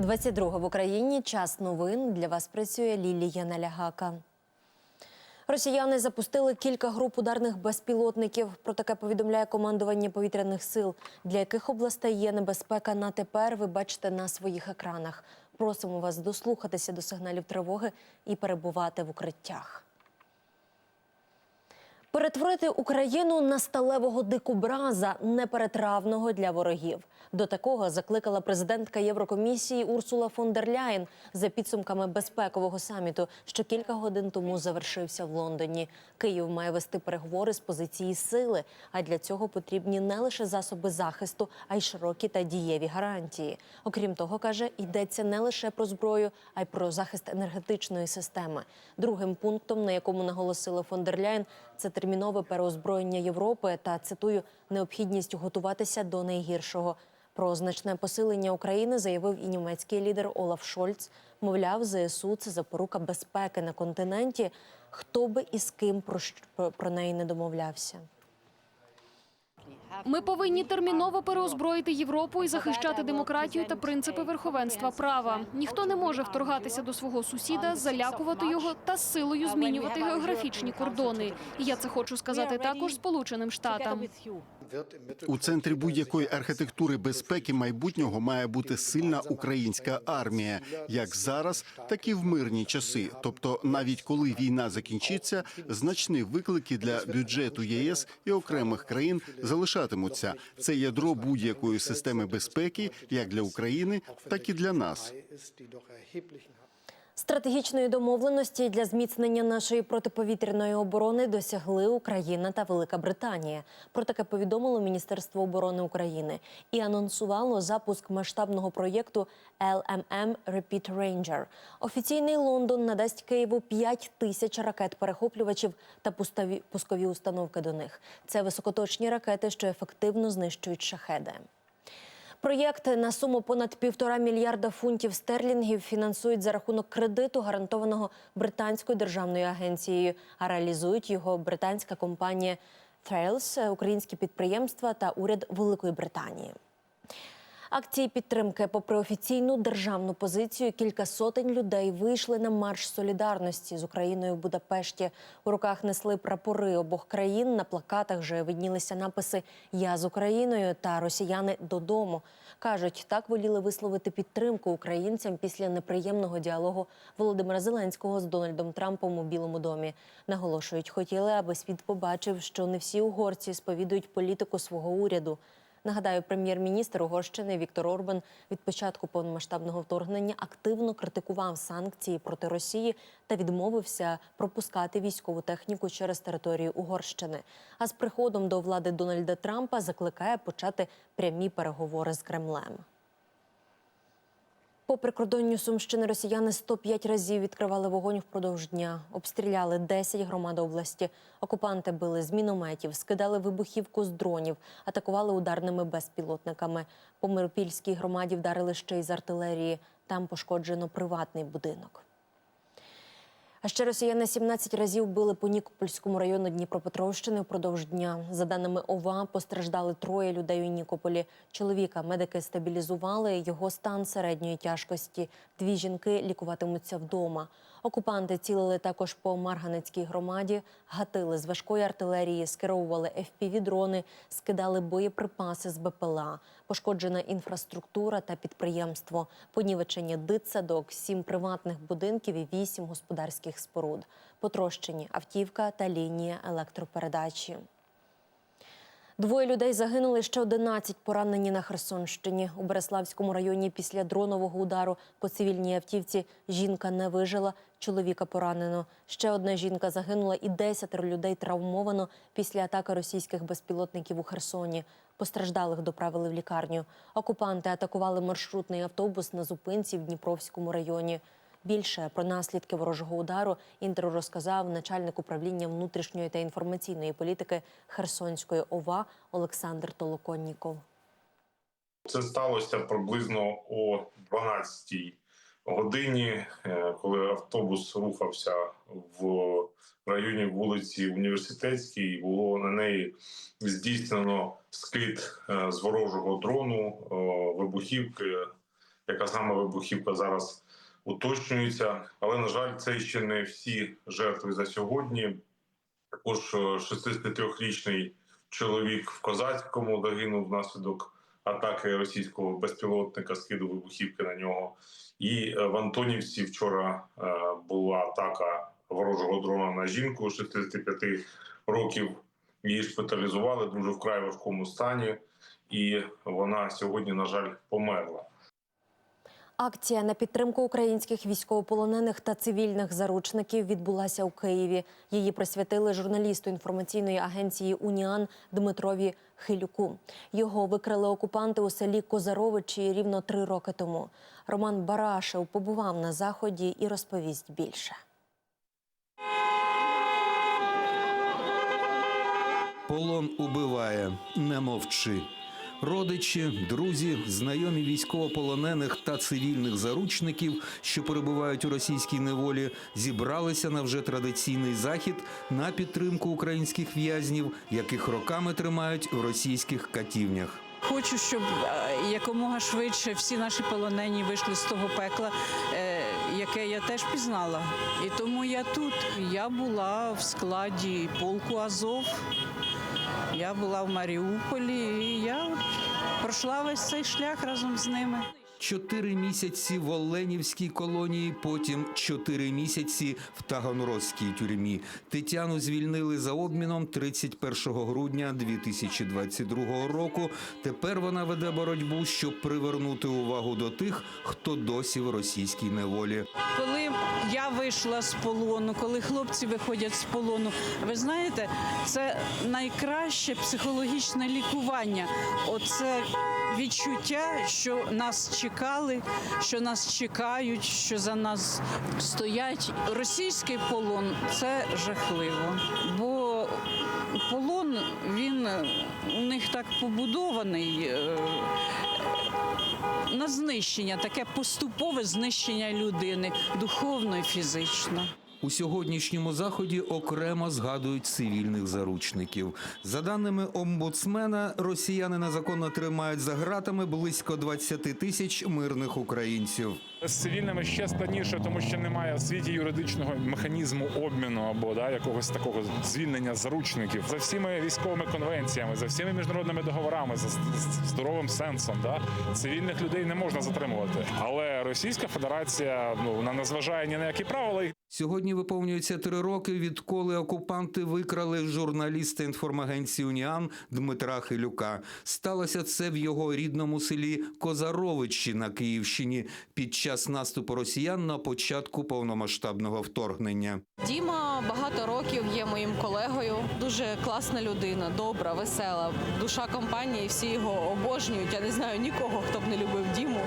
22 в Україні. Час новин для вас працює Лілія Налягака. Росіяни запустили кілька груп ударних безпілотників. Про таке повідомляє командування повітряних сил. Для яких областей є небезпека на тепер, ви бачите на своїх екранах. Просимо вас дослухатися до сигналів тривоги і перебувати в укриттях. Перетворити Україну на сталевого дикобраза неперетравного для ворогів. До такого закликала президентка Єврокомісії Урсула фон дер Ляєн за підсумками безпекового саміту, що кілька годин тому завершився в Лондоні. Київ має вести переговори з позиції сили. А для цього потрібні не лише засоби захисту, а й широкі та дієві гарантії. Окрім того, каже, йдеться не лише про зброю, а й про захист енергетичної системи. Другим пунктом, на якому наголосила фон дер Ляєн, це термінове переозброєння Європи та цитую необхідність готуватися до найгіршого. Про значне посилення України заявив і німецький лідер Олаф Шольц. Мовляв, ЗСУ це запорука безпеки на континенті. Хто би і з ким про, про- неї не домовлявся. Ми повинні терміново переозброїти Європу і захищати демократію та принципи верховенства права. Ніхто не може вторгатися до свого сусіда, залякувати його та з силою змінювати географічні кордони. І я це хочу сказати також Сполученим Штатам. У центрі будь-якої архітектури безпеки майбутнього має бути сильна українська армія, як зараз, так і в мирні часи. Тобто, навіть коли війна закінчиться, значні виклики для бюджету ЄС і окремих країн залишатимуться. Це ядро будь-якої системи безпеки, як для України, так і для нас. Стратегічної домовленості для зміцнення нашої протиповітряної оборони досягли Україна та Велика Британія. Про таке повідомило Міністерство оборони України і анонсувало запуск масштабного проєкту LMM Repeat Ranger. Офіційний Лондон надасть Києву 5 тисяч ракет-перехоплювачів та пускові установки до них. Це високоточні ракети, що ефективно знищують шахеди. Проєкт на суму понад півтора мільярда фунтів стерлінгів фінансують за рахунок кредиту, гарантованого британською державною агенцією. А реалізують його британська компанія Trails, українські підприємства та уряд Великої Британії. Акції підтримки, попри офіційну державну позицію, кілька сотень людей вийшли на марш солідарності з Україною в Будапешті. У руках несли прапори обох країн. На плакатах же виднілися написи Я з Україною та Росіяни додому. кажуть, так воліли висловити підтримку українцям після неприємного діалогу Володимира Зеленського з Дональдом Трампом у Білому домі. Наголошують, хотіли, аби світ побачив, що не всі угорці сповідують політику свого уряду. Нагадаю, прем'єр-міністр Угорщини Віктор Орбан від початку повномасштабного вторгнення активно критикував санкції проти Росії та відмовився пропускати військову техніку через територію Угорщини. А з приходом до влади Дональда Трампа закликає почати прямі переговори з Кремлем. По прикордонню Сумщини росіяни 105 разів відкривали вогонь впродовж дня. Обстріляли 10 громад області. Окупанти били з мінометів, скидали вибухівку з дронів, атакували ударними безпілотниками. По Миропільській громаді вдарили ще й з артилерії. Там пошкоджено приватний будинок. А ще росіяни 17 разів били по Нікопольському району Дніпропетровщини впродовж дня. За даними ОВА, постраждали троє людей у Нікополі. Чоловіка медики стабілізували. Його стан середньої тяжкості. Дві жінки лікуватимуться вдома. Окупанти цілили також по Марганецькій громаді, гатили з важкої артилерії, скеровували FPV-дрони, скидали боєприпаси з БПЛА, пошкоджена інфраструктура та підприємство, понівечення дитсадок, сім приватних будинків і вісім господарських споруд, потрощені автівка та лінія електропередачі. Двоє людей загинули, ще 11 поранені на Херсонщині. У Береславському районі після дронового удару по цивільній автівці жінка не вижила, чоловіка поранено. Ще одна жінка загинула і 10 людей травмовано після атаки російських безпілотників у Херсоні. Постраждалих доправили в лікарню. Окупанти атакували маршрутний автобус на зупинці в Дніпровському районі. Більше про наслідки ворожого удару інтер розказав начальник управління внутрішньої та інформаційної політики Херсонської ОВА Олександр Толоконніков. Це сталося приблизно о 12 годині, е, коли автобус рухався в районі вулиці Університетській. Було на неї здійснено скид е, з ворожого дрону, вибухівки яка саме вибухівка зараз уточнюється. Але на жаль, це ще не всі жертви за сьогодні. Також е, 63-річний чоловік в Козацькому загинув внаслідок атаки російського безпілотника, скиду вибухівки на нього. І е, в Антонівці вчора е, була атака ворожого дрона на жінку 65 років. Її шпиталізували дуже вкрай важкому стані, і вона сьогодні, на жаль, померла. Акція на підтримку українських військовополонених та цивільних заручників відбулася у Києві. Її присвятили журналісту інформаційної агенції Уніан Дмитрові Хилюку. Його викрили окупанти у селі Козаровичі рівно три роки тому. Роман Барашев побував на заході і розповість більше. Полон убиває, не мовчи. Родичі, друзі, знайомі військовополонених та цивільних заручників, що перебувають у російській неволі, зібралися на вже традиційний захід на підтримку українських в'язнів, яких роками тримають в російських катівнях. Хочу, щоб е, якомога швидше всі наші полонені вийшли з того пекла, е, яке я теж пізнала. І тому я тут. Я була в складі полку Азов, я була в Маріуполі, і я пройшла весь цей шлях разом з ними. Чотири місяці в Оленівській колонії, потім чотири місяці в Таганрозькій тюрмі. Тетяну звільнили за обміном 31 грудня 2022 року. Тепер вона веде боротьбу, щоб привернути увагу до тих, хто досі в російській неволі. Коли я вийшла з полону, коли хлопці виходять з полону, ви знаєте, це найкраще психологічне лікування. Оце відчуття, що нас чекали, що нас чекають, що за нас стоять. Російський полон це жахливо, бо полон він у них так побудований. е, на знищення, таке поступове знищення людини, духовно і фізично. У сьогоднішньому заході окремо згадують цивільних заручників. За даними омбудсмена, росіяни незаконно тримають за ґратами близько 20 тисяч мирних українців. З цивільними ще складніше, тому що немає в світі юридичного механізму обміну або да, якогось такого звільнення заручників за всіми військовими конвенціями, за всіми міжнародними договорами, за здоровим сенсом. Да, цивільних людей не можна затримувати. Але Російська Федерація ну вона не зважає ні на які правила. Сьогодні виповнюється три роки, відколи окупанти викрали журналіста інформагенції Уніан Дмитра Хилюка. Сталося це в його рідному селі Козаровичі на Київщині під час наступу росіян на початку повномасштабного вторгнення. Діма багато років є моїм колегою. Дуже класна людина, добра, весела, душа компанії. Всі його обожнюють. Я не знаю нікого, хто б не любив Діму.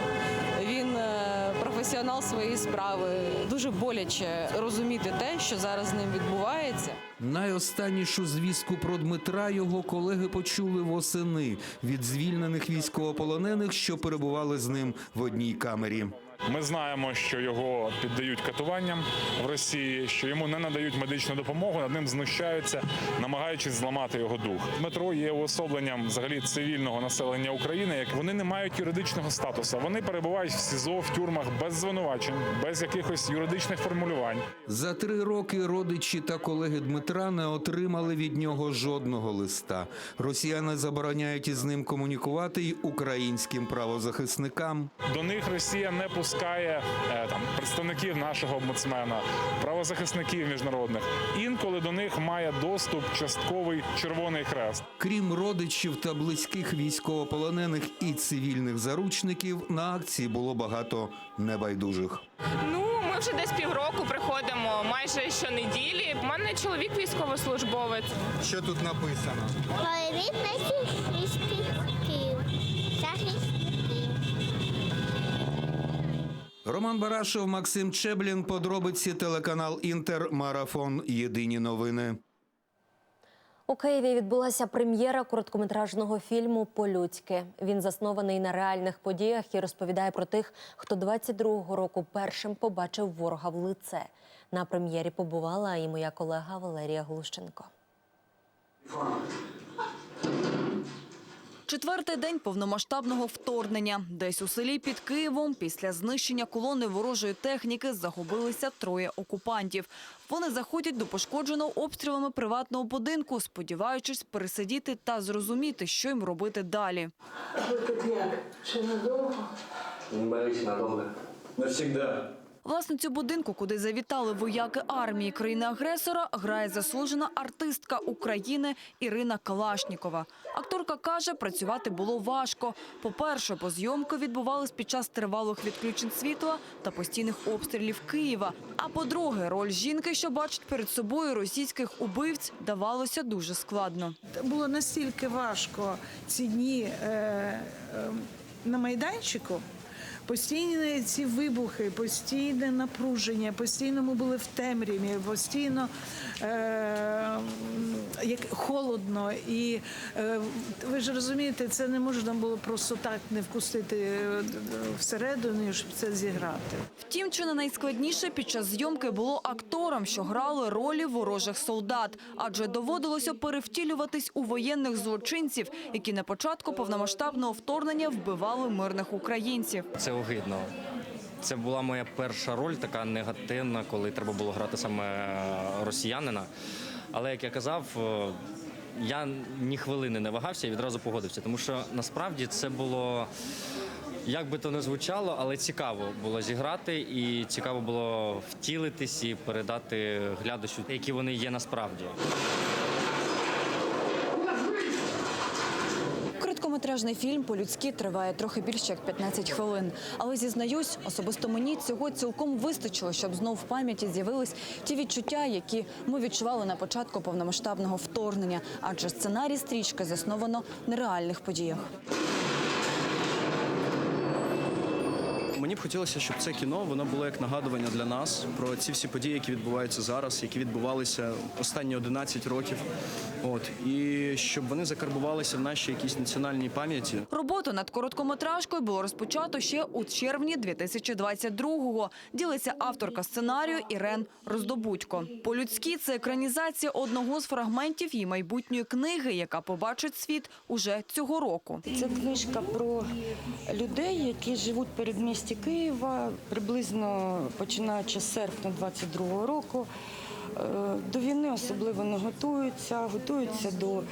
Професіонал своєї справи. Дуже боляче розуміти те, що зараз з ним відбувається. Найостаннішу звістку про Дмитра його колеги почули восени від звільнених військовополонених, що перебували з ним в одній камері. Ми знаємо, що його піддають катуванням в Росії, що йому не надають медичну допомогу, над ним знущаються, намагаючись зламати його дух. Дмитро є уособленням взагалі цивільного населення України. Як вони не мають юридичного статусу, вони перебувають в СІЗО, в тюрмах без звинувачень, без якихось юридичних формулювань. За три роки родичі та колеги Дмитра не отримали від нього жодного листа. Росіяни забороняють із ним комунікувати й українським правозахисникам. До них Росія не пускає е, там представників нашого омбудсмена, правозахисників міжнародних. Інколи до них має доступ частковий Червоний Хрест. Крім родичів та близьких військовополонених і цивільних заручників, на акції було багато небайдужих. Ну, ми вже десь півроку приходимо майже щонеділі. У мене чоловік військовослужбовець. Що тут написано? Привіт захисників. Захисників. Роман Барашев, Максим Чеблін. Подробиці телеканал Інтер. Марафон. Єдині новини. У Києві відбулася прем'єра короткометражного фільму По-людськи. Він заснований на реальних подіях і розповідає про тих, хто 22-го року першим побачив ворога в лице. На прем'єрі побувала і моя колега Валерія Глущенко. Четвертий день повномасштабного вторгнення. Десь у селі під Києвом після знищення колони ворожої техніки загубилися троє окупантів. Вони заходять до пошкодженого обстрілами приватного будинку, сподіваючись пересидіти та зрозуміти, що їм робити далі. Не боюсь надолго. Навсегда. Власницю будинку, куди завітали вояки армії країни-агресора, грає заслужена артистка України Ірина Калашнікова. Акторка каже, працювати було важко. По-перше, бо зйомки відбувались під час тривалих відключень світла та постійних обстрілів Києва. А по-друге, роль жінки, що бачить перед собою російських убивць, давалося дуже складно. було настільки важко ці дні е, е, на майданчику. Постійні ці вибухи, постійне напруження, постійно ми були в темряві, постійно е, як холодно. І е, ви ж розумієте, це не можна було просто так не впустити е, всередину, щоб це зіграти. Втім, чи не найскладніше під час зйомки було акторам, що грали ролі ворожих солдат, адже доводилося перевтілюватись у воєнних злочинців, які на початку повномасштабного вторгнення вбивали мирних українців. Це огидно. Це була моя перша роль, така негативна, коли треба було грати саме росіянина. Але як я казав, е, я ні хвилини не вагався і відразу погодився, тому що насправді це було. Як би то не звучало, але цікаво було зіграти, і цікаво було втілитись і передати глядачу, які вони є насправді. Короткометражний фільм по-людськи триває трохи більше як 15 хвилин. Але зізнаюсь, особисто мені цього цілком вистачило, щоб знов в пам'яті з'явились ті відчуття, які ми відчували на початку повномасштабного вторгнення, адже сценарій стрічки засновано на реальних подіях. Мені б хотілося, щоб це кіно воно було як нагадування для нас про ці всі події, які відбуваються зараз, які відбувалися останні 11 років. От і щоб вони закарбувалися в нашій якійсь національній пам'яті. Роботу над короткометражкою було розпочато ще у червні 2022-го. Ділиться авторка сценарію Ірен Роздобудько. По-людськи це екранізація одного з фрагментів її майбутньої книги, яка побачить світ уже цього року. Це книжка про людей, які живуть передмісті Києва, приблизно починаючи з серпня 22-го року. Е, До війни особливо не готуються, готуються до е,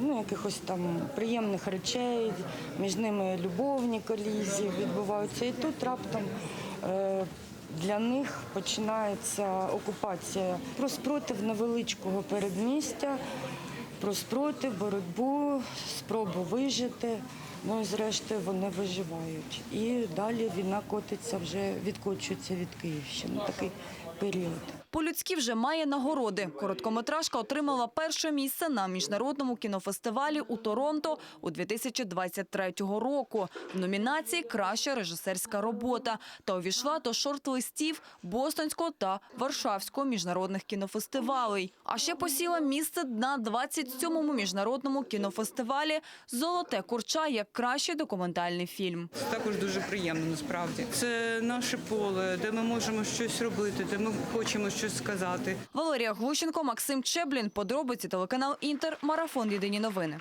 ну, якихось там приємних речей, між ними любовні колізії відбуваються. І тут раптом е, для них починається окупація про спротив невеличкого передмістя, про спротив, боротьбу, спробу вижити. Ну і зрештою вони виживають. І далі війна котиться вже відкочується від Київщини. Такий період. По-людськи вже має нагороди. Короткометражка отримала перше місце на міжнародному кінофестивалі у Торонто у 2023 року. В номінації Краща режисерська робота та увійшла до шорт-листів Бостонського та Варшавського міжнародних кінофестивалей. А ще посіла місце на 27-му міжнародному кінофестивалі Золоте курча як кращий документальний фільм. Також дуже приємно насправді. Це наше поле, де ми можемо щось робити, де ми хочемо щось сказати. Валерія Глущенко, Максим Чеблін. Подробиці телеканал Інтер. Марафон. Єдині новини.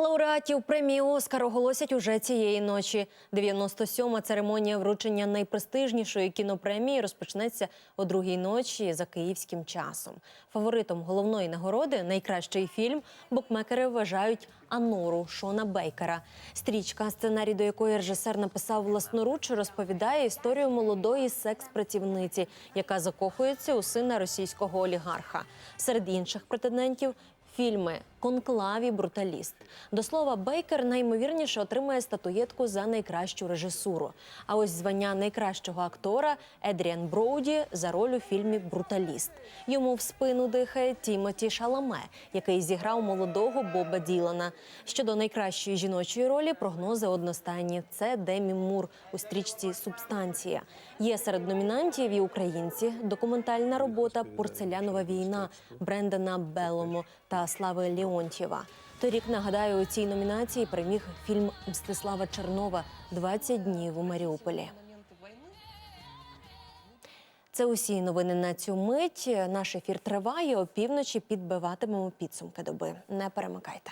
Лауреатів премії Оскар оголосять уже цієї ночі. 97-ма церемонія вручення найпрестижнішої кінопремії розпочнеться о другій ночі за київським часом. Фаворитом головної нагороди найкращий фільм букмекери вважають Анору Шона Бейкера. Стрічка, сценарій до якої режисер написав власноруч, розповідає історію молодої секс-працівниці, яка закохується у сина російського олігарха. Серед інших претендентів фільми Конклаві Бруталіст. До слова, Бейкер найімовірніше отримає статуєтку за найкращу режисуру. А ось звання найкращого актора Едріан Броуді за роль у фільмі Бруталіст. Йому в спину дихає Тімоті Шаламе, який зіграв молодого Боба Ділана. Щодо найкращої жіночої ролі, прогнози одностайні. Це Демі Мур у стрічці Субстанція. Є серед номінантів і українці. Документальна робота Порцелянова війна Брендана Белому та Слави Леонтьєва. Торік нагадаю, у цій номінації приміг фільм Мстислава Чернова «20 днів у Маріуполі. Це усі новини на цю мить. Наш ефір триває. Опівночі підбиватимемо підсумки доби. Не перемикайте.